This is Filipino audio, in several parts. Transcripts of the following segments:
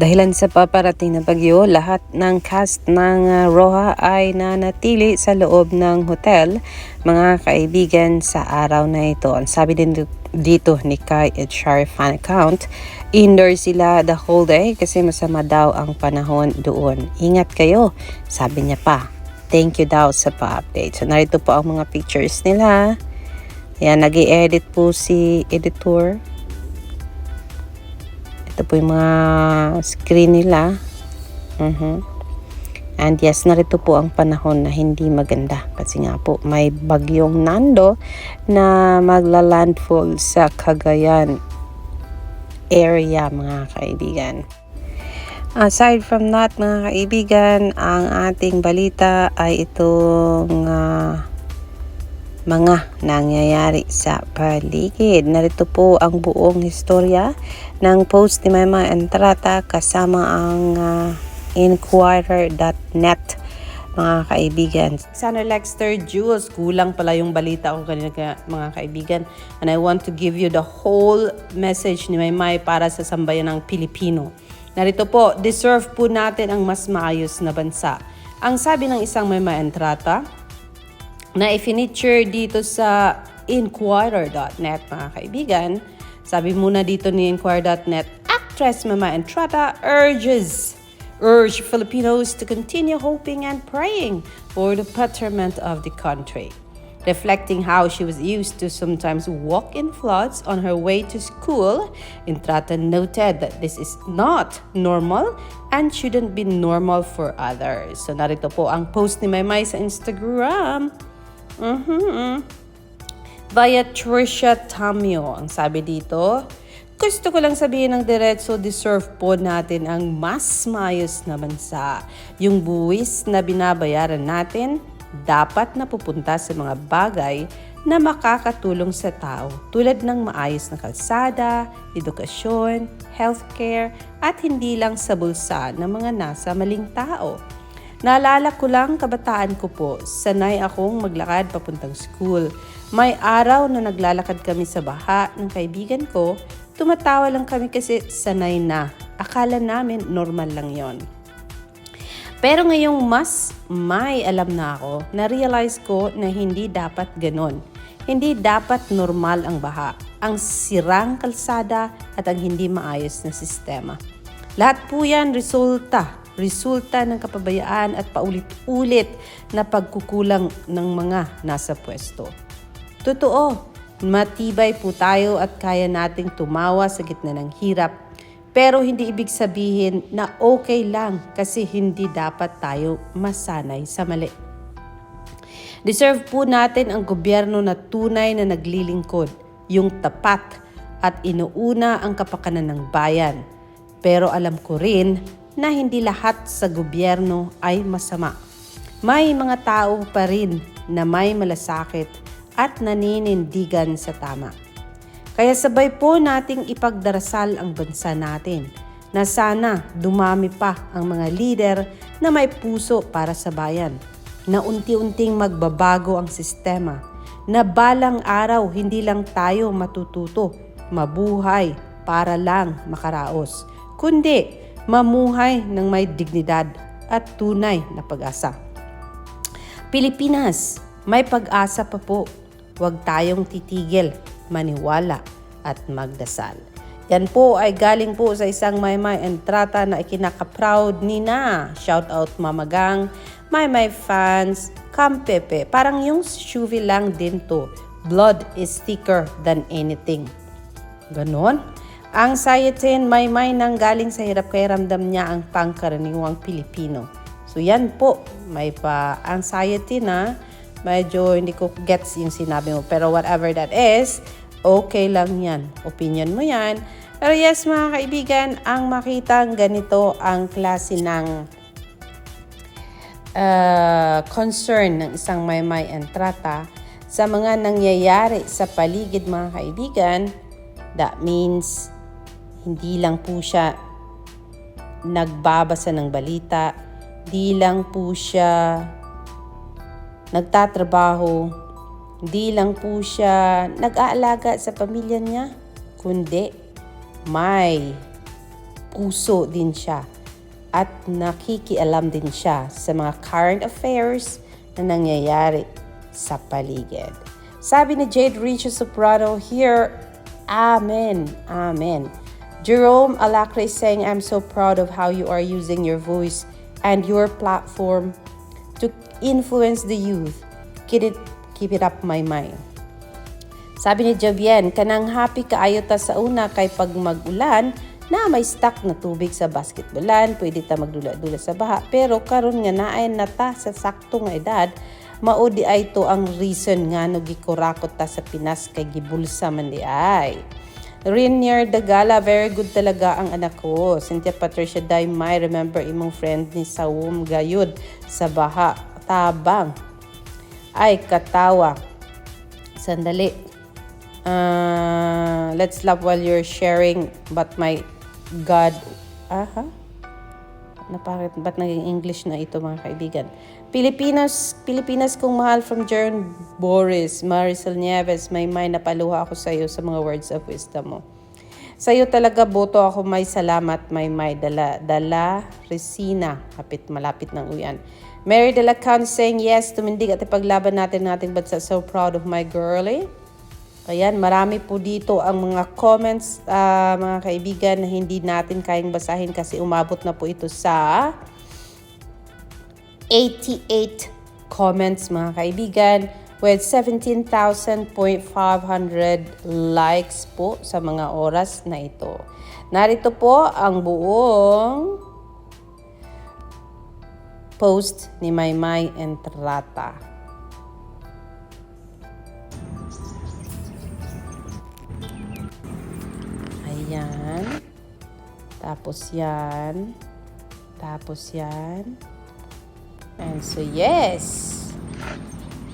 Dahilan sa paparating na bagyo, lahat ng cast ng uh, Roha ay nanatili sa loob ng hotel, mga kaibigan, sa araw na ito. Ang sabi din dito ni Kai at Shar fan account, indoor sila the whole day kasi masama daw ang panahon doon. Ingat kayo, sabi niya pa. Thank you daw sa pa-update. So narito po ang mga pictures nila. Yan, nag edit po si editor. Ito po yung mga screen nila. Mhm. And yes, narito po ang panahon na hindi maganda. Kasi nga po, may bagyong nando na magla-landfall sa Cagayan area, mga kaibigan. Aside from that, mga kaibigan, ang ating balita ay itong ah, mga nangyayari sa paligid. Narito po ang buong historya ng post ni Mama Entrata kasama ang uh, Inquirer.net mga kaibigan. Sana Lexter Jules, kulang pala yung balita ko kanina kaya, mga kaibigan. And I want to give you the whole message ni Maymay para sa sambayan ng Pilipino. Narito po, deserve po natin ang mas maayos na bansa. Ang sabi ng isang Maymay Entrata, na i-feature dito sa Inquirer.net mga kaibigan. Sabi muna dito ni Inquirer.net, actress Mama Entrata urges urge Filipinos to continue hoping and praying for the betterment of the country. Reflecting how she was used to sometimes walk in floods on her way to school, Entrata noted that this is not normal and shouldn't be normal for others. So narito po ang post ni Maymay sa Instagram. Mhm. Via Trisha Tamio, ang sabi dito, gusto ko lang sabihin ng diretso, deserve po natin ang mas maayos na bansa. Yung buwis na binabayaran natin, dapat na pupunta sa mga bagay na makakatulong sa tao tulad ng maayos na kalsada, edukasyon, healthcare, at hindi lang sa bulsa ng mga nasa maling tao. Naalala ko lang kabataan ko po, sanay akong maglakad papuntang school. May araw na naglalakad kami sa baha ng kaibigan ko, tumatawa lang kami kasi sanay na. Akala namin normal lang yon. Pero ngayong mas may alam na ako, na-realize ko na hindi dapat ganon. Hindi dapat normal ang baha, ang sirang kalsada at ang hindi maayos na sistema. Lahat po yan resulta resulta ng kapabayaan at paulit-ulit na pagkukulang ng mga nasa pwesto. Totoo, matibay po tayo at kaya nating tumawa sa gitna ng hirap. Pero hindi ibig sabihin na okay lang kasi hindi dapat tayo masanay sa mali. Deserve po natin ang gobyerno na tunay na naglilingkod, yung tapat at inuuna ang kapakanan ng bayan. Pero alam ko rin na hindi lahat sa gobyerno ay masama. May mga tao pa rin na may malasakit at naninindigan sa tama. Kaya sabay po nating ipagdarasal ang bansa natin na sana dumami pa ang mga lider na may puso para sa bayan, na unti-unting magbabago ang sistema, na balang araw hindi lang tayo matututo, mabuhay para lang makaraos, kundi mamuhay ng may dignidad at tunay na pag-asa. Pilipinas, may pag-asa pa po. Huwag tayong titigil, maniwala at magdasal. Yan po ay galing po sa isang Maymay Entrata na ikinaka-proud ni na. Shout out Mamagang, Maymay fans, Kampepe. Parang yung Shuvi lang din to. Blood is thicker than anything. Ganon? Ang sayatin may may nang galing sa hirap kaya ramdam niya ang pangkaraniwang Pilipino. So yan po, may pa anxiety na medyo hindi ko gets yung sinabi mo. Pero whatever that is, okay lang yan. Opinion mo yan. Pero yes mga kaibigan, ang makitang ganito ang klase ng uh, concern ng isang maymay entrata sa mga nangyayari sa paligid mga kaibigan, that means hindi lang po siya nagbabasa ng balita, di lang po siya nagtatrabaho, di lang po siya nag-aalaga sa pamilya niya, kundi may puso din siya at nakikialam din siya sa mga current affairs na nangyayari sa paligid. Sabi ni Jade Richo Soprano here, Amen, Amen. Jerome Alacre saying, I'm so proud of how you are using your voice and your platform to influence the youth. Keep it, keep it up, my mind. Sabi ni Javien, kanang happy kaayo ta sa una kay pag magulan na may stock na tubig sa basketballan, pwede ta magdula-dula sa baha. Pero karon nga naay na ta sa sakto nga edad, maudi ay to ang reason nga no ta sa Pinas kay gibulsa man di ay. Rinier Dagala, very good talaga ang anak ko. Cynthia Patricia Daimay, remember imong friend ni Sawum Gayud sa baha. Tabang. Ay, katawa. Sandali. Uh, let's laugh while you're sharing but my God. Aha. Napakit, ba't naging English na ito mga kaibigan? Pilipinas, Pilipinas kong mahal from Jern Boris, Marisol Nieves, may may napaluha ako sa iyo sa mga words of wisdom mo. Sa iyo talaga boto ako may salamat, may may dala, dala, Resina, kapit malapit ng uyan. Mary de la Can saying yes, tumindig at ipaglaban natin ng ating bansa. So proud of my girlie. Ayan, marami po dito ang mga comments, ah, mga kaibigan, na hindi natin kayang basahin kasi umabot na po ito sa 88 comments, mga kaibigan, with 17,500 likes po sa mga oras na ito. Narito po ang buong post ni Maymay Entrata. Ayan. Tapos yan. Tapos yan. And so, yes.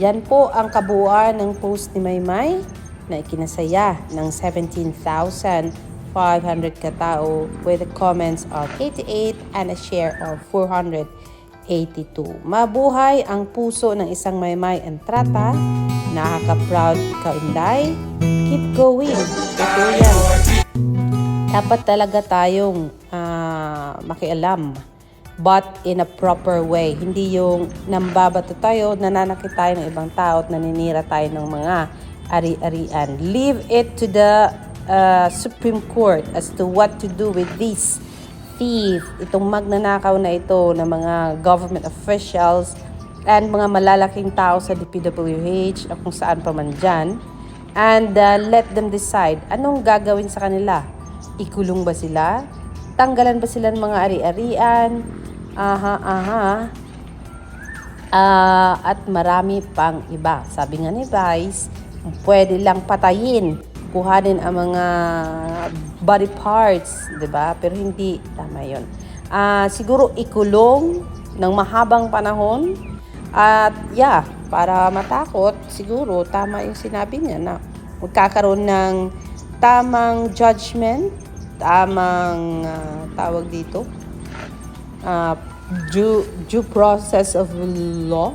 Yan po ang kabuuan ng post ni Maymay na ikinasaya ng 17,500 katao with the comments of 88 and a share of 482. Mabuhay ang puso ng isang Maymay Entrata. Nakaka-proud ka, Inday. Keep going. Ito yan dapat talaga tayong ah, makialam but in a proper way. Hindi yung nambabato tayo, nananakit tayo ng ibang tao at naninira tayo ng mga ari-arian. Leave it to the ah, Supreme Court as to what to do with this thief, itong magnanakaw na ito ng mga government officials and mga malalaking tao sa DPWH at kung saan pa man dyan. And uh, let them decide anong gagawin sa kanila. Ikulong ba sila? Tanggalan ba sila ng mga ari-arian? Aha, aha. Ah, at marami pang iba. Sabi nga ni Vice, pwede lang patayin, kuhanin ang mga body parts, 'di ba? Pero hindi tama 'yon. Ah, siguro ikulong ng mahabang panahon at yeah, para matakot, siguro tama yung sinabi niya na magkakaroon ng tamang judgment, tamang ah, tawag dito, uh, due, due process of law,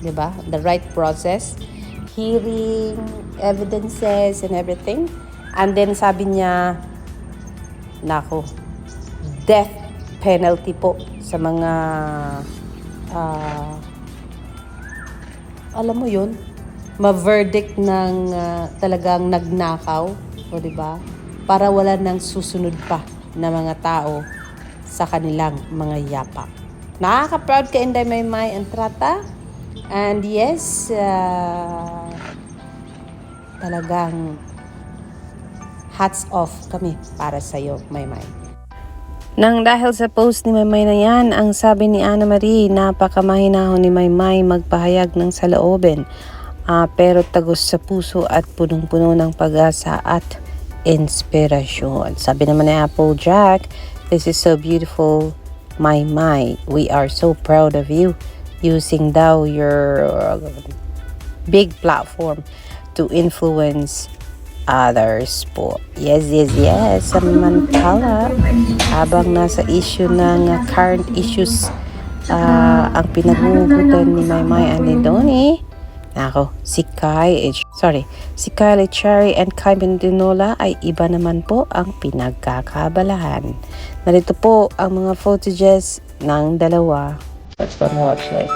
di ba? The right process, hearing, evidences, and everything. And then sabi niya, nako, death penalty po sa mga, ah, alam mo yun, ma-verdict ng ah, talagang nagnakaw, di ba? Para wala nang susunod pa na mga tao sa kanilang mga yapak. Nakaka-proud ka, Inday Maymay Entrata. And yes, ah, talagang hats off kami para sa iyo, Maymay. Nang dahil sa post ni Maymay na yan, ang sabi ni Ana Marie, napakamahinahon ni Maymay magpahayag ng saloobin. Ah, pero tagos sa puso at punong-puno ng pag-asa at inspirasyon. Sabi naman ni Applejack, this is so beautiful, my my. We are so proud of you using daw your uh, big platform to influence others po. Yes, yes, yes. Samantala, habang nasa issue ng current issues uh, ang pinagugutan ni Maymay and ni Donnie, Nako, si Kai is Sorry, si Kylie Cherry and Kylie Dinola ay iba naman po ang pinagkakabalahan. Narito po ang mga footages ng dalawa. Let's and watch this.